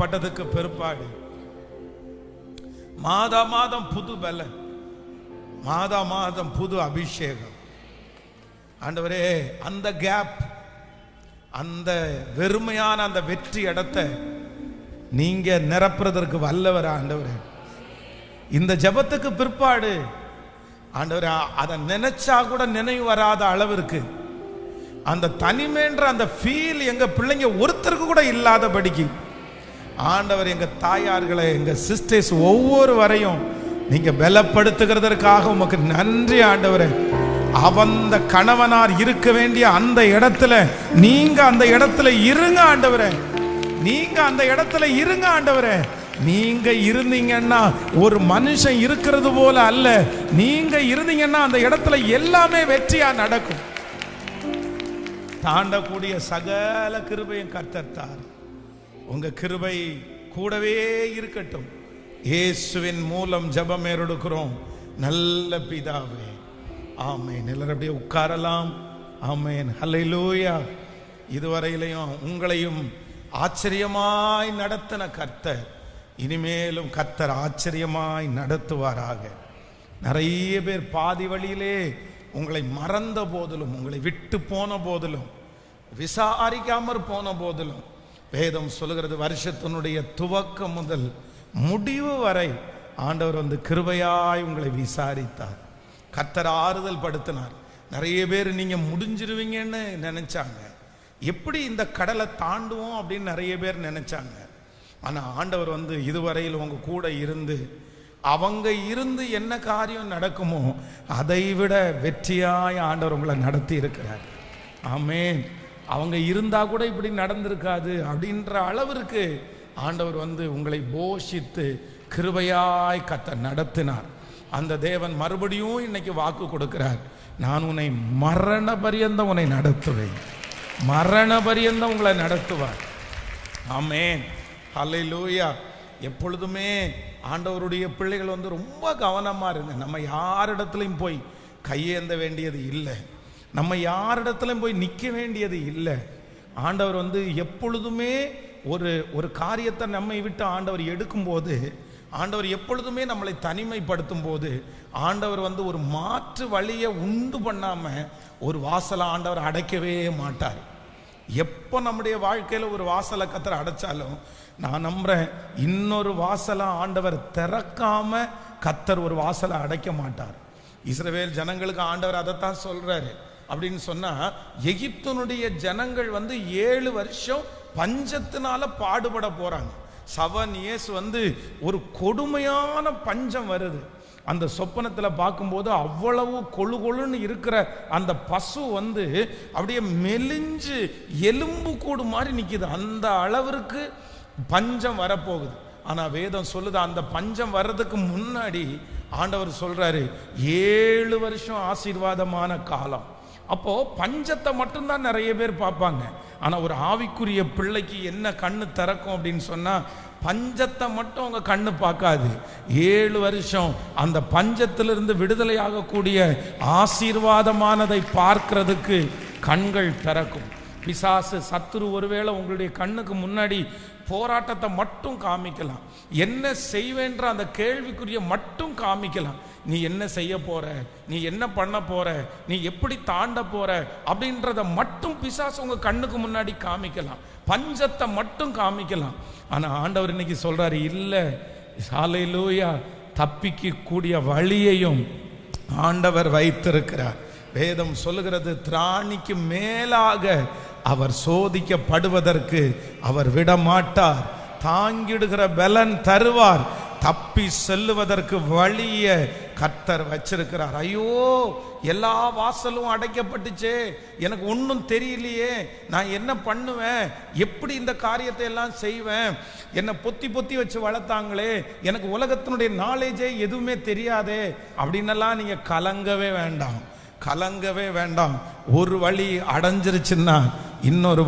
பட்டதுக்கு பிற்பாடு. மாதா மாதம் புது பலன். மாதா மாதம் புது அபிஷேகம். ஆண்டவரே அந்த கேப் அந்த வெறுமையான அந்த வெற்றி இடத்தை நீங்க நிரப்புறதற்கு வல்லவர் ஆண்டவரே. இந்த ஜெபத்துக்கு பிற்பாடு ஆண்டவரே அதை நினைச்சா கூட நினைவு வராத அளவிற்கு அந்த தனிமைன்ற அந்த ஃபீல் எங்க பிள்ளைங்க ஒருத்தருக்கு கூட இல்லாதபடிக்கு ஆண்டவர் எங்க தாயார்களை எங்க சிஸ்டர்ஸ் ஒவ்வொரு வரையும் நீங்க பலப்படுத்துகிறதற்காக உமக்கு நன்றி ஆண்டவரே. அவந்த கணவனார் இருக்க வேண்டிய அந்த இடத்துல நீங்க அந்த இடத்துல இருங்க ஆண்டவரே. நீங்க அந்த இடத்துல இருங்க ஆண்டவரே. நீங்க இருந்தீங்கன்னா ஒரு மனுஷன் இருக்கிறது போல அல்ல. நீங்க இருந்தீங்கன்னா அந்த இடத்துல எல்லாமே வெற்றியா நடக்கும். தாண்டக்கூடிய சகல கிருபையும் கத்தர்த்தார் உங்க கிருபை கூடவே இருக்கட்டும். இயேசுவின் மூலம் ஜபம் ஏறெடுக்கிறோம். நல்ல பிதாவே. ஆமென். எல்லாரும் அப்படியே உட்காரலாம். ஆமேன். ஹலைலூயா இதுவரையிலையும் உங்களையும் ஆச்சரியமாய் நடத்தின கர்த்தர் இனிமேலும் கர்த்தர் ஆச்சரியமாய் நடத்துவாராக. நிறைய பேர் பாதி வழியிலே உங்களை மறந்த போதிலும் உங்களை விட்டு போன போதிலும் விசாரிக்காமற் போன போதிலும் வேதம் சொல்லுகிறது வருஷத்தினுடைய துவக்கம் முதல் முடிவு வரை ஆண்டவர் வந்து கிருபையாய் உங்களை விசாரித்தார். கத்தர் ஆறுதல் படுத்தினார். நிறைய பேர் நீங்கள் முடிஞ்சிருவீங்கன்னு நினைச்சாங்க. எப்படி இந்த கடலை தாண்டுவோம் அப்படின்னு நிறைய பேர் நினைச்சாங்க. ஆனால் ஆண்டவர் வந்து இதுவரையில் உங்கள் கூட இருந்து அவங்க இருந்து என்ன காரியம் நடக்குமோ அதை விட வெற்றியாய் ஆண்டவர் உங்களை நடத்தி இருக்கிறார் ஆமேன். அவங்க இருந்தால் கூட இப்படி நடந்திருக்காது அப்படின்ற அளவிற்கு ஆண்டவர் வந்து உங்களை போஷித்து கிருபையாய் கத்த நடத்தினார். அந்த தேவன் மறுபடியும் இன்னைக்கு வாக்கு கொடுக்கிறார். நான் உன்னை மரண பரியந்தம் உன்னை நடத்துவேன். மரண பரியந்தம் உங்களை நடத்துவார். ஆமென். லூயா எப்பொழுதுமே ஆண்டவருடைய பிள்ளைகள் வந்து ரொம்ப கவனமாக இருங்க. நம்ம யாரிடத்துலையும் போய் கையேந்த வேண்டியது இல்லை. நம்ம யாரிடத்துலையும் போய் நிற்க வேண்டியது இல்லை. ஆண்டவர் வந்து எப்பொழுதுமே ஒரு ஒரு காரியத்தை நம்மை விட்டு ஆண்டவர் எடுக்கும்போது ஆண்டவர் எப்பொழுதுமே நம்மளை தனிமைப்படுத்தும் போது ஆண்டவர் வந்து ஒரு மாற்று வழியை உண்டு பண்ணாமல் ஒரு வாசலை ஆண்டவர் அடைக்கவே மாட்டார். எப்போ நம்முடைய வாழ்க்கையில் ஒரு வாசலை கத்திர அடைச்சாலும் நான் நம்புகிறேன் இன்னொரு வாசலை ஆண்டவர் திறக்காம கத்தர் ஒரு வாசலை அடைக்க மாட்டார். இஸ்ரவேல் ஜனங்களுக்கு ஆண்டவர் அதைத்தான் சொல்கிறாரு அப்படின்னு சொன்னா எகிப்தனுடைய ஜனங்கள் வந்து ஏழு வருஷம் பஞ்சத்தினால பாடுபட போறாங்க. செவன் இயர்ஸ் வந்து ஒரு கொடுமையான பஞ்சம் வருது. அந்த சொப்பனத்தில் பார்க்கும்போது அவ்வளவு கொழு கொழுன்னு இருக்கிற அந்த பசு வந்து அப்படியே மெலிஞ்சு எலும்பு கூடு மாதிரி நிற்கிது அந்த அளவிற்கு பஞ்சம் வரப்போகுது. ஆனால் வேதம் சொல்லுது அந்த பஞ்சம் வர்றதுக்கு முன்னாடி ஆண்டவர் சொல்கிறாரு ஏழு வருஷம் ஆசீர்வாதமான காலம். அப்போது பஞ்சத்தை மட்டும்தான் நிறைய பேர் பார்ப்பாங்க. ஆனால் ஒரு ஆவிக்குரிய பிள்ளைக்கு என்ன கண்ணு திறக்கும் அப்படின்னு சொன்னால் பஞ்சத்தை மட்டும் அவங்க கண்ணு பார்க்காது. ஏழு வருஷம் அந்த பஞ்சத்திலிருந்து விடுதலையாகக்கூடிய ஆசீர்வாதமானதை பார்க்கறதுக்கு கண்கள் திறக்கும். பிசாசு சத்துரு ஒருவேளை உங்களுடைய கண்ணுக்கு முன்னாடி போராட்டத்தை மட்டும் காமிக்கலாம். என்ன செய்வேன்ற அந்த கேள்விக்குரிய மட்டும் காமிக்கலாம். நீ என்ன செய்ய போற? நீ என்ன பண்ண போற? நீ எப்படி தாண்ட போற? அப்படின்றத மட்டும் பிசாசு உங்க கண்ணுக்கு முன்னாடி காமிக்கலாம். பஞ்சத்தை மட்டும் காமிக்கலாம். ஆனா ஆண்டவர் இன்னைக்கு சொல்றாரு இல்ல சாலையிலூயா தப்பிக்க கூடிய வழியையும் ஆண்டவர் வைத்திருக்கிறார். வேதம் சொல்லுகிறது திராணிக்கு மேலாக அவர் சோதிக்கப்படுவதற்கு அவர் விடமாட்டார். தாங்கிடுகிற பலன் தருவார். தப்பி செல்லுவதற்கு வழிய கர்த்தர் வச்சிருக்கிறார். ஐயோ எல்லா வாசலும் அடைக்கப்பட்டுச்சே. எனக்கு ஒன்றும் தெரியலையே. நான் என்ன பண்ணுவேன்? எப்படி இந்த காரியத்தை எல்லாம் செய்வேன்? என்னை பொத்தி பொத்தி வச்சு வளர்த்தாங்களே. எனக்கு உலகத்தினுடைய நாலேஜே எதுவுமே தெரியாதே. அப்படின்னெல்லாம் நீங்கள் கலங்கவே வேண்டாம். கலங்கவே வேண்டாம். ஒரு வழி அடைஞ்சிருச்சுன்னா இன்னொரு